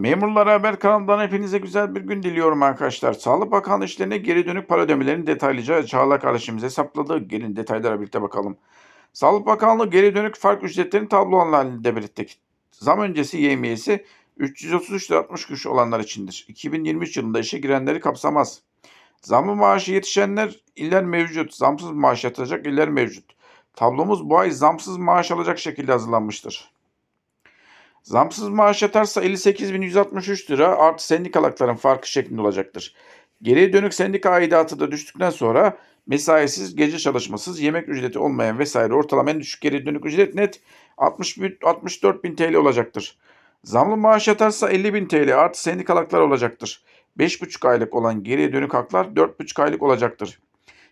Memurlara Haber kanalından hepinize güzel bir gün diliyorum arkadaşlar. Sağlık Bakanlığı işlerine geri dönük para ödemelerini detaylıca Çağla kardeşimiz hesapladı. Gelin detaylara birlikte bakalım. Sağlık Bakanlığı geri dönük fark ücretlerini tablo halinde belirttik. Zam öncesi yemiyesi 333 lira 60 kuruş olanlar içindir. 2023 yılında işe girenleri kapsamaz. Zamlı maaşı yetişenler iller mevcut. Zamsız maaş yatacak iller mevcut. Tablomuz bu ay zamsız maaş alacak şekilde hazırlanmıştır. Zamsız maaş yatarsa 58.163 lira artı sendikal hakların farkı şeklinde olacaktır. Geriye dönük sendika aidatı da düştükten sonra mesaisiz, gece çalışmasız, yemek ücreti olmayan vesaire ortalama en düşük geri dönük ücret net 60, 64.000 TL olacaktır. Zamlı maaş yatarsa 50.000 TL artı sendikal haklar olacaktır. 5,5 aylık olan geriye dönük haklar 4,5 aylık olacaktır.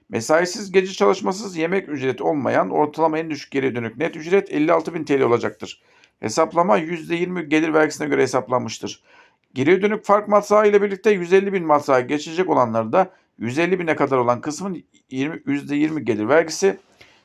Mesaisiz, gece çalışmasız, yemek ücreti olmayan ortalama en düşük geriye dönük net ücret 56.000 TL olacaktır. Hesaplama %20 gelir vergisine göre hesaplanmıştır. Geriye dönük fark matrağı ile birlikte 150 bin matrağı geçecek olanları da 150 bine kadar olan kısmın 20, %20 gelir vergisi,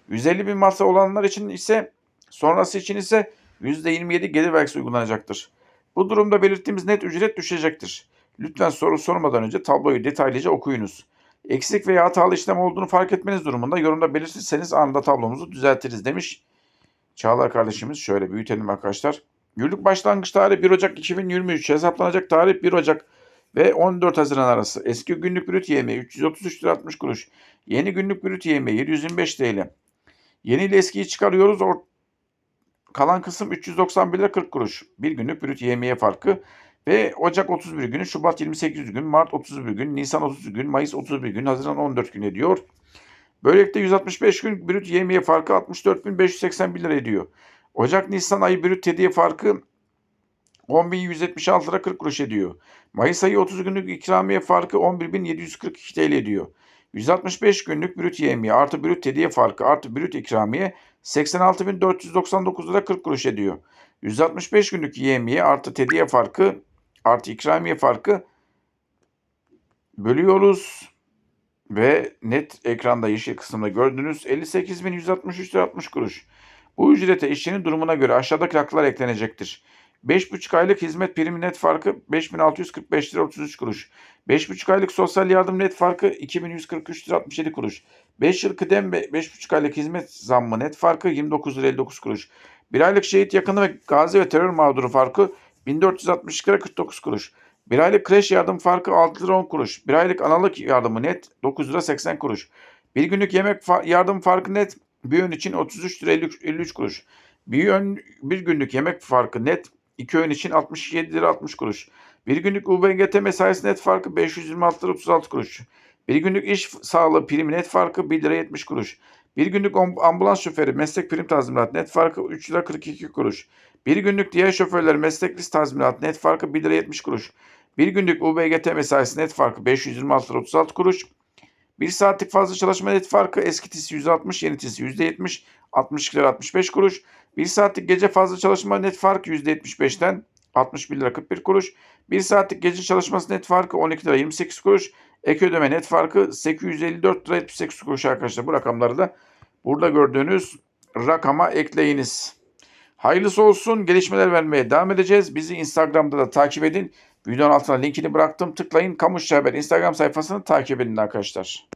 150 bin matrağı olanlar için ise sonrası için ise %27 gelir vergisi uygulanacaktır. Bu durumda belirttiğimiz net ücret düşecektir. Lütfen soru sormadan önce tabloyu detaylıca okuyunuz. Eksik veya hatalı işlem olduğunu fark etmeniz durumunda yorumda belirtirseniz anında tablomuzu düzeltiriz demiş. Çağlar kardeşimiz şöyle büyütelim arkadaşlar. Yıllık başlangıç tarihi 1 Ocak 2023 hesaplanacak tarih 1 Ocak ve 14 Haziran arası. Eski günlük brüt yemeği 333 lira 60 kuruş. Yeni günlük brüt yemeği 725 TL. Yeni ile eskiyi çıkarıyoruz. Or kalan kısım 391 lira 40 kuruş. Bir günlük brüt yemeğe farkı. Ve Ocak 31 günü, Şubat 28 gün, Mart 31 gün, Nisan 30 gün, Mayıs 31 gün, Haziran 14 gün ediyor. Böylelikle 165 gün brüt yemeğe farkı 64.581 lira ediyor. Ocak-Nisan ayı brüt hediye farkı 10.176 lira 40 kuruş ediyor. Mayıs ayı 30 günlük ikramiye farkı 11.742 TL ediyor. 165 günlük brüt yemeği artı brüt hediye farkı artı brüt ikramiye 86.499 lira 40 kuruş ediyor. 165 günlük yemeği artı hediye farkı artı ikramiye farkı bölüyoruz. Ve net ekranda yeşil kısımda gördüğünüz 58.163 lira 60 kuruş. Bu ücrete işçinin durumuna göre aşağıdaki haklar eklenecektir. 5,5 aylık hizmet primi net farkı 5645 lira 33 kuruş. 5,5 aylık sosyal yardım net farkı 2143 lira 67 kuruş. 5 yıl kıdem ve 5,5 aylık hizmet zammı net farkı 29 lira 59 kuruş. 1 aylık şehit yakını ve gazi ve terör mağduru farkı 1460 lira 49 kuruş. Bir aylık kreş yardım farkı 6 lira 10 kuruş. Bir aylık analık yardımı net 9 lira 80 kuruş. Bir günlük yemek fa- yardım farkı net bir öğün için 33 lira 53 kuruş. Bir, ön, bir günlük yemek farkı net iki öğün için 67 lira 60 kuruş. Bir günlük UBGT mesaisi net farkı 526 lira 36 kuruş. Bir günlük iş sağlığı primi net farkı 1 lira 70 kuruş. Bir günlük ambulans şoförü meslek prim tazminat net farkı 3 lira 42 kuruş. Bir günlük diğer şoförler meslek list tazminat net farkı 1 lira 70 kuruş. Bir günlük UBGT mesaisi net farkı 526 lira 36 kuruş. Bir saatlik fazla çalışma net farkı eski tisi 160, yeni tisi %70, 62 lira 65 kuruş. Bir saatlik gece fazla çalışma net farkı %75'ten 61 lira 41 kuruş. Bir saatlik gece çalışması net farkı 12 lira 28 kuruş. Ek ödeme net farkı 854 lira 78 kuruş arkadaşlar. Bu rakamları da burada gördüğünüz rakama ekleyiniz. Hayırlısı olsun. Gelişmeler vermeye devam edeceğiz. Bizi Instagram'da da takip edin. Videonun altına linkini bıraktım. Tıklayın. Kamuş Haber Instagram sayfasını takip edin arkadaşlar.